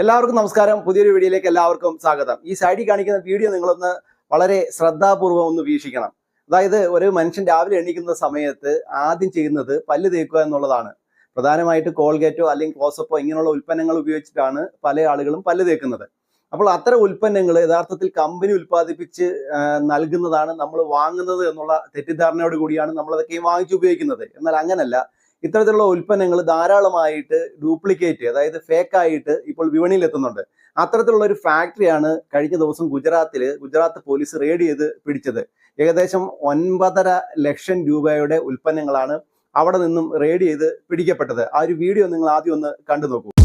എല്ലാവർക്കും നമസ്കാരം. പുതിയൊരു വീഡിയോയിലേക്ക് എല്ലാവർക്കും സ്വാഗതം. ഈ സൈഡിൽ കാണിക്കുന്ന വീഡിയോ നിങ്ങളൊന്ന് വളരെ ശ്രദ്ധാപൂർവം ഒന്ന് വീക്ഷിക്കണം. അതായത് ഒരു മനുഷ്യൻ രാവിലെ എണീക്കുന്ന സമയത്ത് ആദ്യം ചെയ്യുന്നത് പല്ല് തേക്കുക എന്നുള്ളതാണ്. പ്രധാനമായിട്ട് കോൾഗേറ്റോ അല്ലെങ്കിൽ ക്ലോസപ്പോ ഇങ്ങനെയുള്ള ഉൽപ്പന്നങ്ങൾ ഉപയോഗിച്ചിട്ടാണ് പല ആളുകളും പല്ല് തേക്കുന്നത്. അപ്പോൾ അത്തരം ഉൽപ്പന്നങ്ങൾ യഥാർത്ഥത്തിൽ കമ്പനി ഉൽപ്പാദിപ്പിച്ച് നൽകുന്നതാണ് നമ്മൾ വാങ്ങുന്നത് എന്നുള്ള തെറ്റിദ്ധാരണയോട് കൂടിയാണ് നമ്മൾ അതൊക്കെ വാങ്ങിച്ച് ഉപയോഗിക്കുന്നത്. എന്നാൽ അങ്ങനല്ല. ഇത്തരത്തിലുള്ള ഉൽപ്പന്നങ്ങൾ ധാരാളമായിട്ട് ഡ്യൂപ്ലിക്കേറ്റ് അതായത് ഫേക്കായിട്ട് ഇപ്പോൾ വിപണിയിൽ എത്തുന്നുണ്ട്. അത്തരത്തിലുള്ള ഒരു ഫാക്ടറിയാണ് കഴിഞ്ഞ ദിവസം ഗുജറാത്തിൽ ഗുജറാത്ത് പോലീസ് റെയ്ഡ് ചെയ്ത് പിടിച്ചത്. ഏകദേശം ഒൻപതര ലക്ഷം രൂപയുടെ ഉൽപ്പന്നങ്ങളാണ് അവിടെ നിന്നും റെയ്ഡ് ചെയ്ത് പിടിക്കപ്പെട്ടത്. ആ ഒരു വീഡിയോ നിങ്ങൾ ആദ്യം ഒന്ന് കണ്ടു നോക്കൂ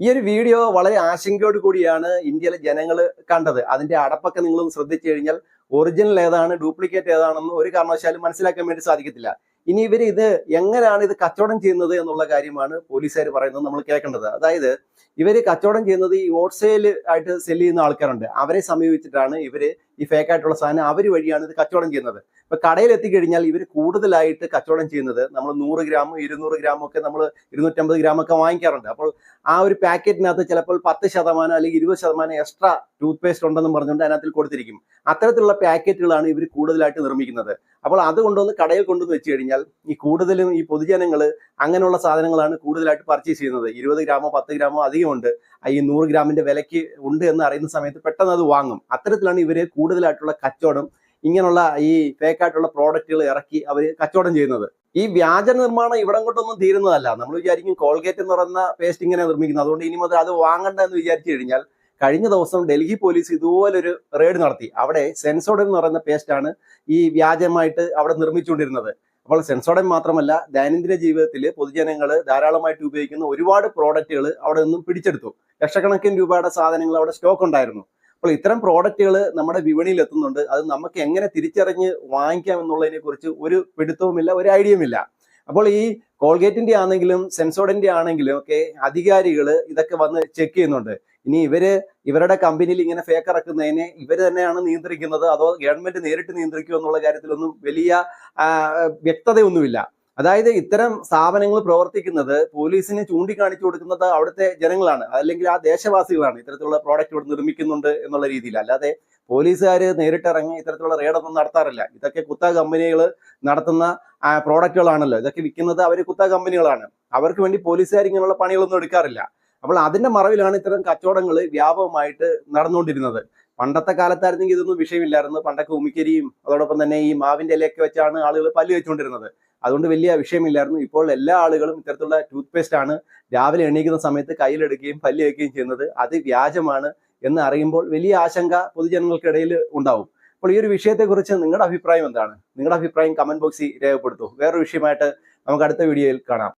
ഈ ഒരു വീഡിയോ വളരെ ആശങ്കയോട് കൂടിയാണ് ഇന്ത്യയിലെ ജനങ്ങൾ കണ്ടത്. അതിന്റെ അടപ്പൊക്കെ നിങ്ങളൊന്ന് ശ്രദ്ധിച്ചു കഴിഞ്ഞാൽ ഒറിജിനൽ ഏതാണ് ഡ്യൂപ്ലിക്കേറ്റ് ഏതാണെന്ന് ഒരു കാരണവശാലും മനസ്സിലാക്കാൻ വേണ്ടി സാധിക്കത്തില്ല. ഇനി ഇവർ ഇത് എങ്ങനെയാണ് ഇത് കച്ചവടം ചെയ്യുന്നത് എന്നുള്ള കാര്യമാണ് പോലീസുകാർ പറയുന്നത് നമ്മൾ കേൾക്കേണ്ടത്. അതായത് ഇവർ കച്ചവടം ചെയ്യുന്നത് ഈ ഹോൾസെയിൽ ആയിട്ട് സെൽ ചെയ്യുന്ന ആൾക്കാരുണ്ട്. അവരെ സമീപിച്ചിട്ടാണ് ഇവർ ഈ ഫേക്ക് ആയിട്ടുള്ള സാധനം അവർ വഴിയാണ് ഇത് കച്ചവടം ചെയ്യുന്നത്. ഇപ്പൊ കടയിൽ എത്തിക്കഴിഞ്ഞാൽ ഇവർ കൂടുതലായിട്ട് കച്ചവടം ചെയ്യുന്നത് നമ്മൾ നൂറ് ഗ്രാം ഇരുന്നൂറ് ഗ്രാം ഒക്കെ നമ്മൾ ഇരുന്നൂറ്റമ്പത് ഗ്രാം ഒക്കെ വാങ്ങിക്കാറുണ്ട്. അപ്പോൾ ആ ഒരു പാക്കറ്റിനകത്ത് ചിലപ്പോൾ പത്ത് ശതമാനം അല്ലെങ്കിൽ ഇരുപത് ശതമാനം എക്സ്ട്രാ ടൂത്ത് പേസ്റ്റ് ഉണ്ടെന്ന് പറഞ്ഞുകൊണ്ട് അതിനകത്തിൽ കൊടുത്തിരിക്കും. അത്തരത്തിലുള്ള പാക്കറ്റുകളാണ് ഇവർ കൂടുതലായിട്ട് നിർമ്മിക്കുന്നത്. അപ്പോൾ അത് കൊണ്ടുവന്ന് കടയിൽ കൊണ്ടുവന്ന് വെച്ച് കഴിഞ്ഞാൽ ഈ കൂടുതലും ഈ പൊതുജനങ്ങൾ അങ്ങനെയുള്ള സാധനങ്ങളാണ് കൂടുതലായിട്ട് പർച്ചേസ് ചെയ്യുന്നത്. ഇരുപത് ഗ്രാമോ പത്ത് ഗ്രാമോ അധികമുണ്ട് ഈ നൂറ് ഗ്രാമിന്റെ വിലയ്ക്ക് ഉണ്ട് എന്ന് അറിയുന്ന സമയത്ത് പെട്ടെന്ന് അത് വാങ്ങും. അത്തരത്തിലാണ് ഇവർ കൂടുതലായിട്ടുള്ള കച്ചവടം ഇങ്ങനെയുള്ള ഈ ഫേക്കായിട്ടുള്ള പ്രോഡക്റ്റുകൾ ഇറക്കി അവർ കച്ചവടം ചെയ്യുന്നത്. ഈ വ്യാജ നിർമ്മാണം ഇവിടം കൊണ്ടൊന്നും തീരുന്നതല്ല. നമ്മൾ വിചാരിക്കും കോൾഗേറ്റ് എന്ന് പറയുന്ന പേസ്റ്റ് ഇങ്ങനെ നിർമ്മിക്കുന്നത് അതുകൊണ്ട് ഇനി മുതൽ അത് വാങ്ങണ്ട എന്ന് വിചാരിച്ചു കഴിഞ്ഞാൽ കഴിഞ്ഞ ദിവസം ഡൽഹി പോലീസ് ഇതുപോലൊരു റെയ്ഡ് നടത്തി. അവിടെ സെൻസോഡ് എന്ന് പറയുന്ന പേസ്റ്റാണ് ഈ വ്യാജമായിട്ട് അവിടെ നിർമ്മിച്ചുകൊണ്ടിരുന്നത്. അപ്പോൾ സെൻസോഡൻ മാത്രമല്ല ദൈനംദിന ജീവിതത്തിൽ പൊതുജനങ്ങൾ ധാരാളമായിട്ട് ഉപയോഗിക്കുന്ന ഒരുപാട് പ്രോഡക്റ്റുകൾ അവിടെ നിന്നും പിടിച്ചെടുത്തു. ലക്ഷക്കണക്കിന് രൂപയുടെ സാധനങ്ങൾ അവിടെ സ്റ്റോക്ക് ഉണ്ടായിരുന്നു. അപ്പോൾ ഇത്തരം പ്രോഡക്റ്റുകൾ നമ്മുടെ വിപണിയിൽ എത്തുന്നുണ്ട്. അത് നമുക്ക് എങ്ങനെ തിരിച്ചറിഞ്ഞ് വാങ്ങിക്കാം എന്നുള്ളതിനെ കുറിച്ച് ഒരു പിടുത്തവുമില്ല ഒരു ഐഡിയയുമില്ല അപ്പോൾ ഈ കോൾഗേറ്റിന്റെ ആണെങ്കിലും സെൻസോഡിന്റെ ആണെങ്കിലും ഒക്കെ അധികാരികൾ ഇതൊക്കെ വന്ന് ചെക്ക് ചെയ്യുന്നുണ്ട്. ഇനി ഇവർ ഇവരുടെ കമ്പനിയിൽ ഇങ്ങനെ ഫേക്ക് ഇറക്കുന്നതിനെ ഇവർ തന്നെയാണ് നിയന്ത്രിക്കുന്നത്? അതോ ഗവൺമെന്റ് നേരിട്ട് നിയന്ത്രിക്കുമോ എന്നുള്ള കാര്യത്തിലൊന്നും വലിയ വ്യക്തതയൊന്നുമില്ല. അതായത് ഇത്തരം സ്ഥാപനങ്ങൾ പ്രവർത്തിക്കുന്നത് പോലീസിന് ചൂണ്ടിക്കാണിച്ചു കൊടുക്കുന്നത് അവിടുത്തെ ജനങ്ങളാണ്. അല്ലെങ്കിൽ ആ ദേശവാസികളാണ്. ഇത്തരത്തിലുള്ള പ്രോഡക്റ്റ് ഇവിടെ നിർമ്മിക്കുന്നുണ്ട് എന്നുള്ള രീതിയിൽ. അല്ലാതെ പോലീസുകാർ നേരിട്ടിറങ്ങി ഇത്തരത്തിലുള്ള റെയ്ഡൊന്നും നടത്താറില്ല. ഇതൊക്കെ കുത്ത കമ്പനികൾ നടത്തുന്ന പ്രോഡക്റ്റുകളാണല്ലോ ഇതൊക്കെ വിൽക്കുന്നത് അവർ കുത്ത കമ്പനികളാണ്. അവർക്ക് വേണ്ടി പോലീസുകാർ ഇങ്ങനെയുള്ള പണികളൊന്നും എടുക്കാറില്ല. അപ്പോൾ അതിന്റെ മറവിലാണ് ഇത്തരം കച്ചവടങ്ങൾ വ്യാപകമായിട്ട് നടന്നുകൊണ്ടിരുന്നത്. പണ്ടത്തെ കാലത്തായിരുന്നെങ്കിൽ ഇതൊന്നും വിഷയമില്ലായിരുന്നു. പണ്ടൊക്കെ ഉമിക്കരിയും അതോടൊപ്പം തന്നെ ഈ മാവിന്റെ ഇലയൊക്കെ വെച്ചാണ് ആളുകൾ പല്ല് വെച്ചുകൊണ്ടിരുന്നത് അതുകൊണ്ട് വലിയ വിഷയമില്ലായിരുന്നു. ഇപ്പോൾ എല്ലാ ആളുകളും ഇത്തരത്തിലുള്ള ടൂത്ത് പേസ്റ്റ് ആണ് രാവിലെ എണീക്കുന്ന സമയത്ത് കയ്യിലെടുക്കുകയും പല്ല് വയ്ക്കുകയും ചെയ്യുന്നത്. അത് വ്യാജമാണ് എന്ന് അറിയുമ്പോൾ വലിയ ആശങ്ക പൊതുജനങ്ങൾക്കിടയിൽ ഉണ്ടാവും. അപ്പോൾ ഈ ഒരു വിഷയത്തെക്കുറിച്ച് നിങ്ങളുടെ അഭിപ്രായം എന്താണ്? നിങ്ങളുടെ അഭിപ്രായം കമന്റ് ബോക്സിൽ രേഖപ്പെടുത്തൂ. വേറൊരു വിഷയമായിട്ട് നമുക്ക് അടുത്ത വീഡിയോയിൽ കാണാം.